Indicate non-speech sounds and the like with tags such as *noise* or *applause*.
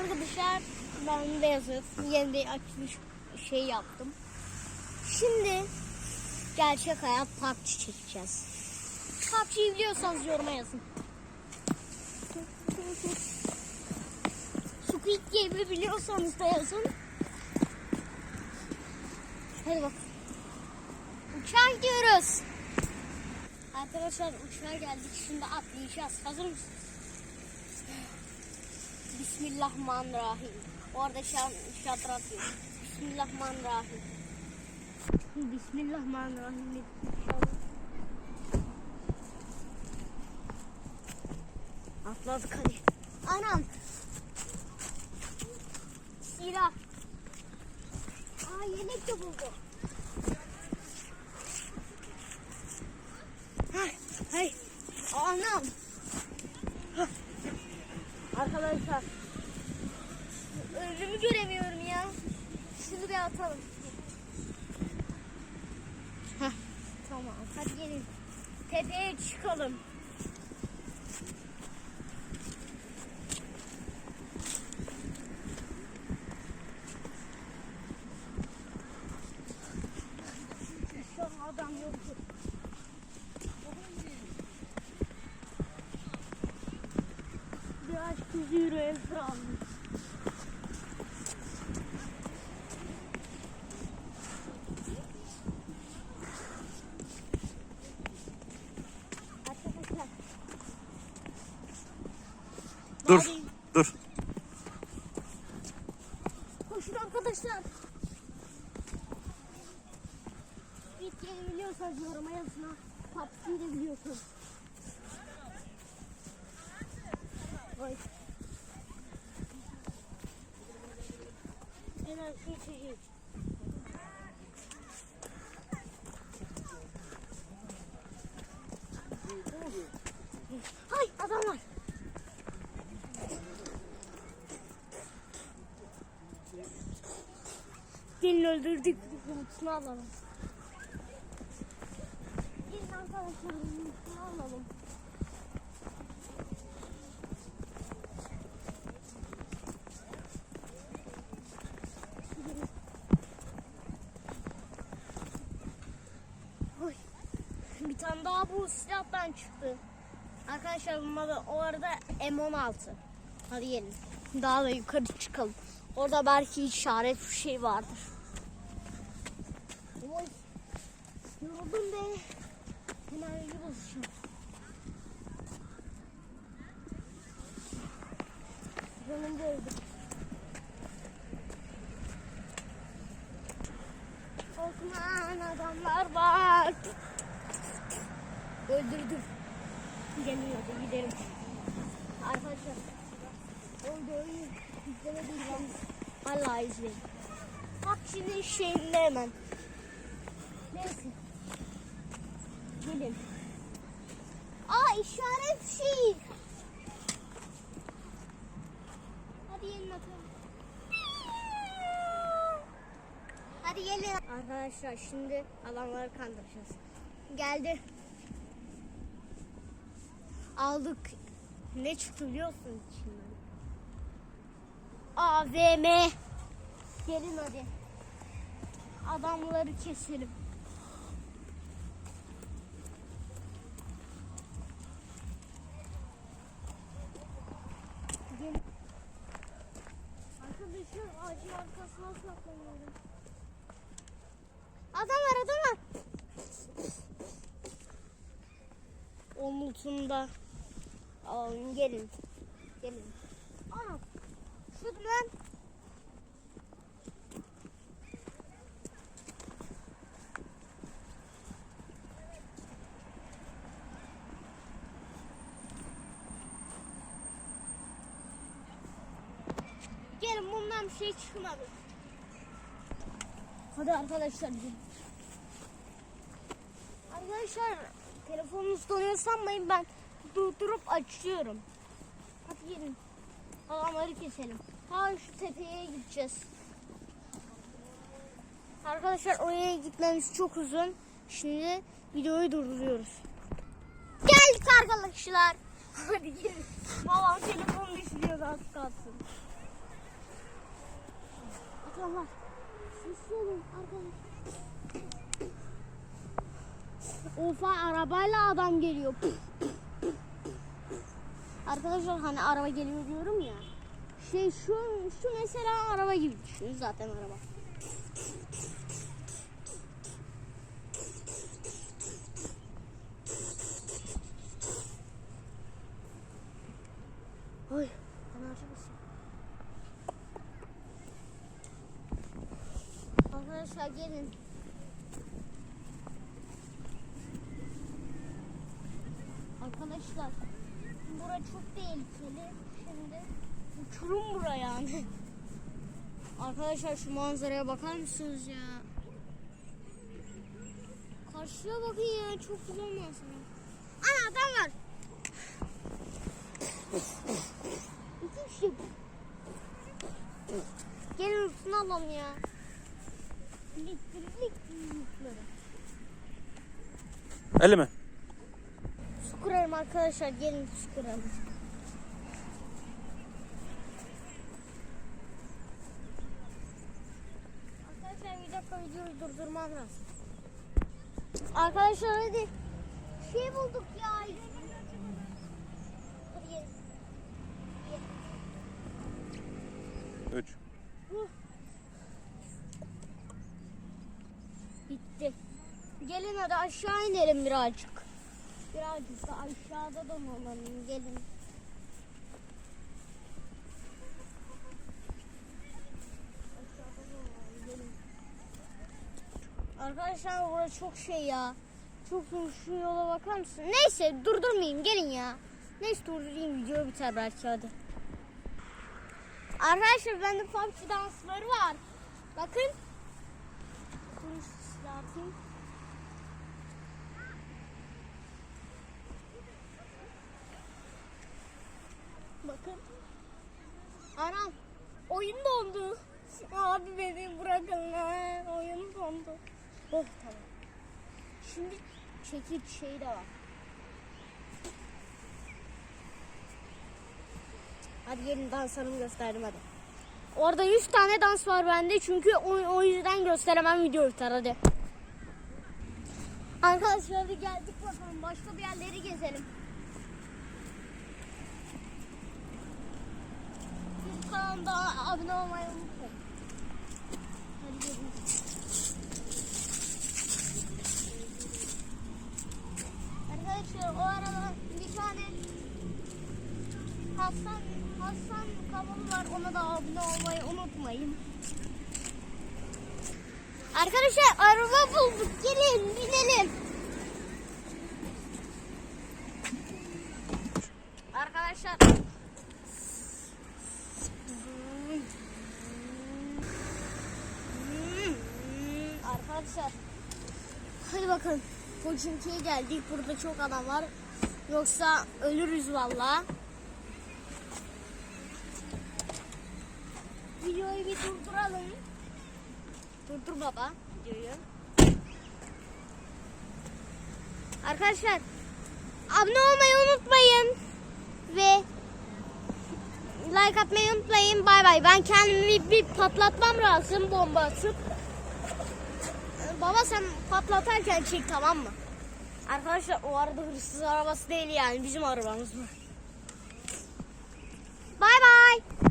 arkadaşlar ben Beyazıt yeni bir açmış şey yaptım. Şimdi gerçek hayat PUBG çekeceğiz. PUBG'yi biliyorsanız yoruma yazın. Squid Game'i biliyorsanız da yazın. Hadi bak. Uçağa gidiyoruz. Arkadaşlar uçağa geldik. Şimdi atlayacağız. Hazır mısınız? Bismillahirrahmanirrahim. Orada şan, şatır atıyor. Bismillahirrahmanirrahim. Bismillahirrahmanirrahim. Atladık hadi. Anam. Silah. Aa yelek de buldu. Hay, hay. Anam. Arkadaşlar. Önümü göremiyorum ya. Şunu bir atalım. Heh, tamam. Hadi gelin. Tepeye çıkalım. 30 euro el frank. Dur. Hadi. Dur. Koşun arkadaşlar. Bitkileri biliyorsanız yoruma yazın ha. Papsiyi de biliyorsunuz. Oy. Hay adam var. Gelin öldürdük. Umutunu alalım. Gelin arkadaşlar umutunu alalım. Gelin. Oy. Bir tane daha bu silahtan çıktı. Arkadaşlar bunlar da o arada M16. Hadi gelin. Daha da yukarı çıkalım. Orada belki işaret bir şey vardır. Oy. Yoruldum be. Hemen öyle basacağım. Canım öldü. Korkman adamlar var. Öldürdüm. Geliyordu gidelim. Arkadaşlar. O videoyu izlemediyseniz hala izleyin. Bak şimdi şeyinde hemen. Neyse. Gelin. Aa işaret şey. Hadi gelin atalım. Hadi gelin. Arkadaşlar şimdi adamları kandıracağız. Geldi. Aldık. Ne çıktı biliyorsun içinden? AVM. Gelin hadi. Adamları keselim. Gelin. Arkadaşlar ağacın arkasına saklanıyorum. Adam var adam. Alalım gelin. Gelin. Ana. Şurada lan. Gelin bundan bir şey çıkmadı. Hadi arkadaşlar gelin. Arkadaşlar telefonunuz donuyor sanmayın ben durdurup açıyorum. Hadi gelin. Adamları keselim. Ha şu tepeye gideceğiz. Arkadaşlar oraya gitmemiz çok uzun. Şimdi videoyu durduruyoruz. Geldik arkadaşlar. *laughs* Hadi gelin. Babam telefonu düşürüyor az kalsın. Allah. Sesli arkadaşlar. Ofa arabayla adam geliyor. *laughs* Arkadaşlar hani araba geliyor diyorum ya. Şey şu şu mesela araba gibi düşünün zaten araba. Oy, bana açmasın. Arkadaşlar gelin. Arkadaşlar bura çok tehlikeli. Şimdi uçurum bura yani. Arkadaşlar şu manzaraya bakar mısınız ya? Karşıya bakın ya çok güzel manzara. Ana adam var. İki kişi. Gelin üstüne alalım ya. Elektrik yükleri. Öyle mi? Arkadaşlar gelin su kurarım. Arkadaşlar bir dakika videoyu durdurmam lazım. Arkadaşlar hadi şey bulduk ya. 3. Bitti. Gelin hadi aşağı inelim birazcık. Birazcık da aşağıda dolanalım gelin. Gelin. Arkadaşlar burası çok şey ya. Çok zor şu yola bakar mısın? Neyse durdurmayayım gelin ya. Neyse durdurayım video biter belki hadi. Arkadaşlar bende PUBG dansları var. Bakın. Dur size. Bakın. Anam oyun dondu. Abi beni bırakın. lan, Oyun dondu. Oh tamam. Şimdi çekiç şey de var. Hadi gelin danslarımı gösterdim hadi. Orada 100 tane dans var bende çünkü o, o yüzden gösteremem video biter hadi. Arkadaşlar hadi geldik bakalım başka bir yerleri gezelim. Bu kanalda abone olmayı unutmayın. Hadi gelin. Arkadaşlar o arada bir tane Hasan Hasan kanalı var ona da abone olmayı unutmayın. Arkadaşlar araba bulduk gelin binelim. Arkadaşlar Arkadaşlar hadi bakın Koçinki'ye geldik burada çok adam var yoksa ölürüz valla. Videoyu bir durduralım. Durdur baba videoyu. Arkadaşlar abone olmayı unutmayın ve like atmayı unutmayın. Bay bay. Ben kendimi bir patlatmam lazım bomba atıp. Baba sen patlatarken çek tamam mı? Arkadaşlar o arada hırsız arabası değil yani bizim arabamız mı? Bay bay.